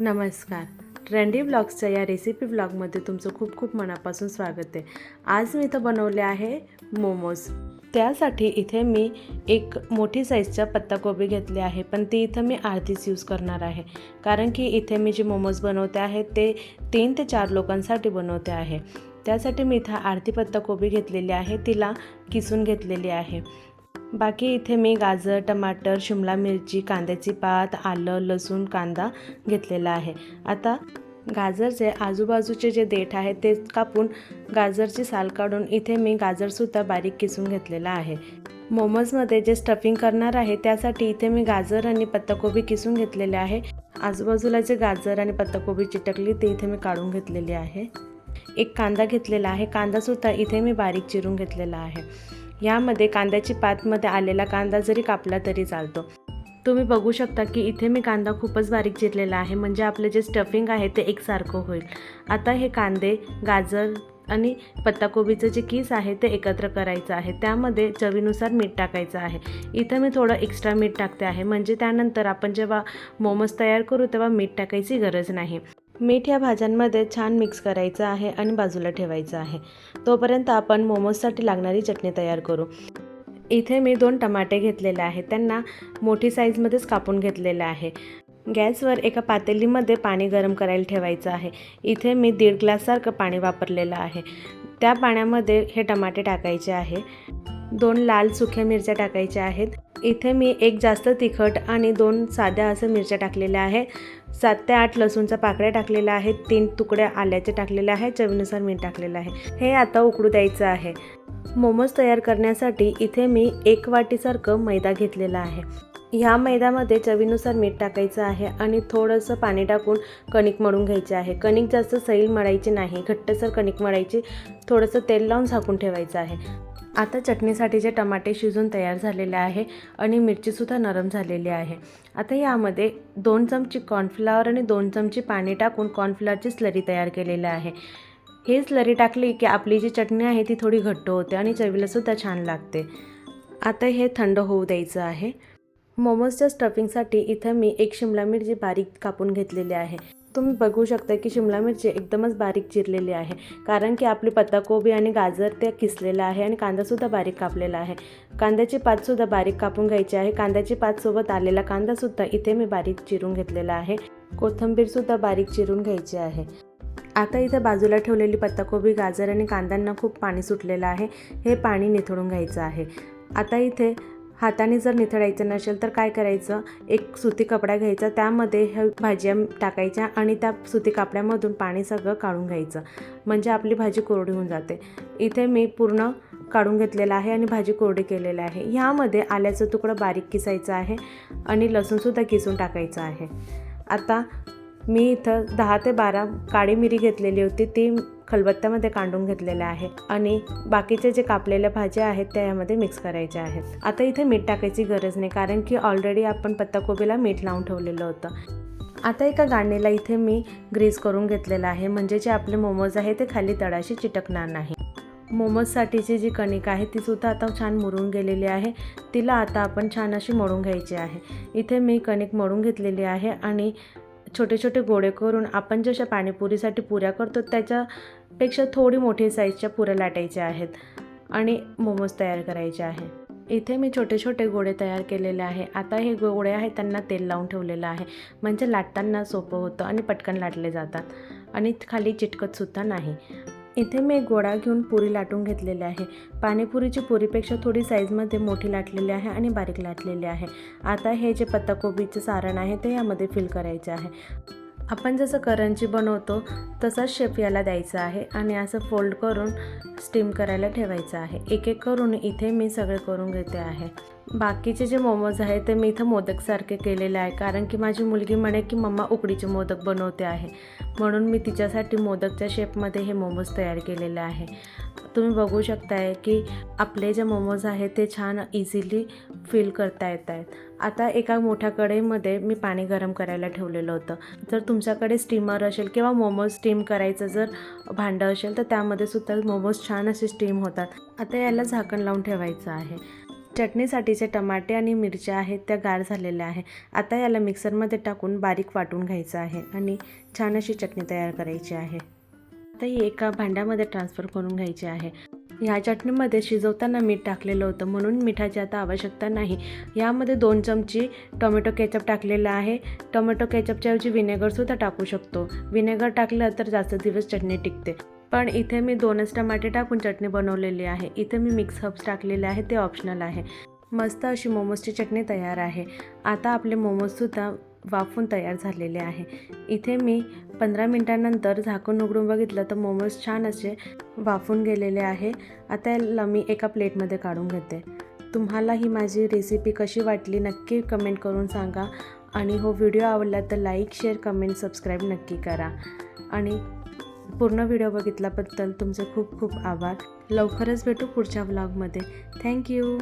नमस्कार. ट्रेंडी ब्लॉग्सच्या या रेसिपी ब्लॉगमध्ये तुमचं खूप खूप मनापासून स्वागत आहे. आज मी इथं बनवले आहे मोमोज. त्यासाठी इथे मी एक मोठी साईजच्या पत्ताकोबी घेतली आहे पण ती इथं मी अर्धीच यूज करणार आहे. कारण की इथे मी जे मोमोज बनवते आहे ते तीन ते चार लोकांसाठी बनवते आहे. त्यासाठी मी इथं अर्धी पत्ताकोबी घेतलेली आहे तिला किसून घेतलेली आहे. बाकी इथे मी गाजर टमाटर शिमला मिरची कांद्याची पात आलं लसूण कांदा घेतलेला आहे. आता गाजरचे आजूबाजूचे जे देठ आहे ते कापून गाजरची साल काढून इथे मी गाजरसुद्धा बारीक किसून घेतलेला आहे. मोमोजमध्ये जे स्टफिंग करणार आहे त्यासाठी इथे मी गाजर आणि पत्ताकोबी किसून घेतलेले आहे. आजूबाजूला जे गाजर आणि पत्ताकोबी चिटकली ते इथे मी काढून घेतलेली आहे. एक कांदा घेतलेला आहे. कांदासुद्धा इथे मी बारीक चिरून घेतलेला आहे. यामध्ये कांद्याची पातमध्ये आलेला कांदा जरी कापला तरी चालतो. तुम्ही बघू शकता की इथे मी कांदा खूपच बारीक चिरलेला आहे. म्हणजे आपलं जे स्टफिंग आहे ते एकसारखं होईल. आता हे कांदे गाजर आणि पत्ताकोबीचं जे कीस आहे ते एकत्र करायचं आहे. त्यामध्ये चवीनुसार मीठ टाकायचं आहे. इथं मी थोडं एक्स्ट्रा मीठ टाकते आहे. म्हणजे त्यानंतर आपण जेव्हा मोमोज तयार करू तेव्हा मीठ टाकायची गरज नाही. मीठ या भाज्यांमध्ये छान मिक्स करायचं आहे आणि बाजूला ठेवायचं आहे. तोपर्यंत आपण मोमोजसाठी लागणारी चटणी तयार करू. इथे मी दोन टमाटे घेतलेले आहेत. त्यांना मोठी साईजमध्येच कापून घेतलेलं आहे. गॅसवर एका पातेलीमध्ये पाणी गरम करायला ठेवायचं आहे. इथे मी दीड ग्लाससारखं पाणी वापरलेलं आहे. त्या पाण्यामध्ये हे टमाटे टाकायचे आहे. दोन लाल सुक्या मिरच्या टाकायच्या आहेत. इथे मी एक जास्त तिखट आणि दोन साध्या असं मिरच्या टाकलेल्या आहे. सात ते आठ लसूणच्या पाकळ्या टाकलेल्या आहेत. तीन तुकड्या आल्याचे टाकलेले आहे. चवीनुसार मीठ टाकलेलं आहे. हे आता उकडू द्यायचं आहे. मोमोज तयार करण्यासाठी इथे मी एक वाटीसारखं मैदा घेतलेला आहे. ह्या मैद्यामध्ये चवीनुसार मीठ टाकायचं आहे आणि थोडंसं पाणी टाकून कणिक मळून घ्यायचे आहे. कणिक जास्त सैल मळायची नाही. घट्टसर कणिक मळायची. थोडंसं तेल लावून झाकून ठेवायचं आहे. आता चटणीसाठी जे टमाटे शिजून तयार झालेले आहे आणि मिरचीसुद्धा नरम झालेली आहे. आता यामध्ये दोन चमची कॉर्नफ्लॉवर आणि दोन चमची पाणी टाकून कॉर्नफ्लॉवरची स्लरी तयार केलेली आहे. ही स्लरी टाकली की आपली जी चटणी आहे ती थोडी घट्ट होते आणि चवीलासुद्धा छान लागते. आता हे थंड होऊ द्यायचं आहे. मोमोजच्या स्टफिंगसाठी इथं मी एक शिमला मिरची बारीक कापून घेतलेली आहे. तुम्ही बघू शकता की शिमला मिरची एकदमच बारीक चिरलेली आहे. कारण की आपली पत्ताकोबी आणि गाजर ते किसलेलं आहे आणि कांदासुद्धा बारीक कापलेला आहे. कांद्याची पातसुद्धा बारीक कापून घ्यायची आहे. कांद्याची पातसोबत आलेला कांदासुद्धा इथे मी बारीक चिरून घेतलेला आहे. कोथिंबीरसुद्धा बारीक चिरून घ्यायची आहे. आता इथे बाजूला ठेवलेली पत्ताकोबी गाजर आणि कांद्यांना खूप पाणी सुटलेलं आहे. हे पाणी निथळून घ्यायचं आहे. आता इथे हाताने जर निथळायचं नसेल तर काय करायचं? एक सुती कपडा घ्यायचा त्यामध्ये ह्या भाज्या टाकायच्या आणि त्या सुती कापड्यामधून पाणी सगळं काढून घ्यायचं. म्हणजे आपली भाजी कोरडी होऊन जाते. इथे मी पूर्ण काढून घेतलेलं आहे आणि भाजी कोरडी केलेली आहे. ह्यामध्ये आल्याचं तुकडं बारीक किसायचं आहे आणि लसूणसुद्धा किसून टाकायचं आहे. आता मी इथं दहा ते बारा काळी मिरी घेतलेली होती ती खलबत्त्यामध्ये कांडून घेतलेल्या आहे आणि बाकीचे जे कापलेल्या भाज्या आहेत त्या यामध्ये मिक्स करायच्या आहेत. आता इथे मीठ टाकायची गरज नाही कारण की ऑलरेडी आपण पत्ताकोबीला मीठ लावून ठेवलेलं होतं. आता एका गाणीला इथे मी ग्रीस करून घेतलेलं आहे. म्हणजे जे आपले मोमोज आहे ते खाली तळाशी चिटकणार नाही. मोमोजसाठीची जी कणिक आहे ती सुद्धा आता छान मुरून गेलेली आहे. तिला आता आपण छान अशी मळून घ्यायची आहे. इथे मी कणिक मळून घेतलेली आहे आणि छोटे छोटे गोळे करून आपण जशा पाणीपुरीसाठी पुऱ्या करतो त्याच्यापेक्षा थोडी मोठी साईजच्या पुऱ्या लाटायच्या आहेत आणि मोमोज तयार करायचे आहे. इथे मी छोटे छोटे गोळे तयार केलेले आहे. आता हे गोळे आहेत त्यांना तेल लावून ठेवलेलं आहे. म्हणजे लाटताना सोपं होतं आणि पटकन लाटले जातात. आणि खाली चिटकतसुद्धा नाही. इथे मी एक गोळा घेऊन पुरी लाटून घेतलेली आहे. पाणीपुरीची पुरीपेक्षा थोडी साईजमध्ये मोठी लाटलेली आहे आणि बारीक लाटलेली आहे. आता हे जे पत्ताकोबीचं सारण आहे ते यामध्ये फिल करायचे आहे. आपण जसं करंजी बनवतो तसाच शेप याला द्यायचा आहे आणि असं फोल्ड करून स्टीम करायला ठेवायचं आहे. एक एक करून इथे मी सगळे करून घेते आहे. बाकीचे जे मोमोज आहे ते मी इथं मोदकसारखे केलेले आहे कारण की माझी मुलगी म्हणे की मम्मा उकडीचे मोदक बनवते आहे. म्हणून मी तिच्यासाठी मोदकच्या शेपमध्ये हे मोमोज तयार केलेले आहे. तुम्ही बघू शकताय की आपले जे मोमोज आहे ते छान इझिली फील करता येत आहेत. आता एका मोठ्या कढईमध्ये मी पाणी गरम करायला ठेवलेलं होतं. जर तुमच्याकडे स्टीमर असेल किंवा मोमोज स्टीम करायचं जर भांडं असेल तर त्यामध्ये सुद्धा मोमोज छान असे स्टीम होतात. आता याला झाकण लावून ठेवायचं आहे. चटणीसाठीचे टमाटे आणि मिरच्या आहेत त्या गार झालेल्या आहे आता याला मिक्सरमध्ये टाकून बारीक वाटून घ्यायचं आहे आणि छान अशी चटणी तयार करायची आहे. आता ही एका भांड्यामध्ये ट्रान्सफर करून घ्यायची आहे. ह्या चटणीमध्ये शिजवताना मीठ टाकलेलं होतं म्हणून मिठाची आता आवश्यकता नाही. यामध्ये दोन चमची टोमॅटो केचप टाकलेला आहे. टोमॅटो केचपच्या ऐवजी विनेगरसुद्धा टाकू शकतो. व्हिनेगर टाकलं तर जास्त दिवस चटणी टिकते. पण इथे मी दोनच टमाटे टाकून चटणी बनवलेली आहे. इथे मी मिक्स हब्स टाकलेले आहे ते ऑप्शनल आहे. मस्त अशी मोमोजची चटणी तयार आहे. आता आपले मोमोजसुद्धा वाफून तयार झालेले आहे. इथे मी पंधरा मिनटानंतर झाकून उघडून बघितलं तर मोमोज छान असे वाफून गेलेले आहे. आता याला मी एका प्लेटमध्ये काढून घेते. तुम्हाला ही माझी रेसिपी कशी वाटली नक्की कमेंट करून सांगा. आणि हो व्हिडिओ आवडला तर लाईक शेअर कमेंट सबस्क्राईब नक्की करा. आणि पूर्ण व्हिडिओ बघितल्याबद्दल तुमचे खूप खूप आभार. लवकरच भेटू पुढच्या व्लॉगमध्ये थँक्यू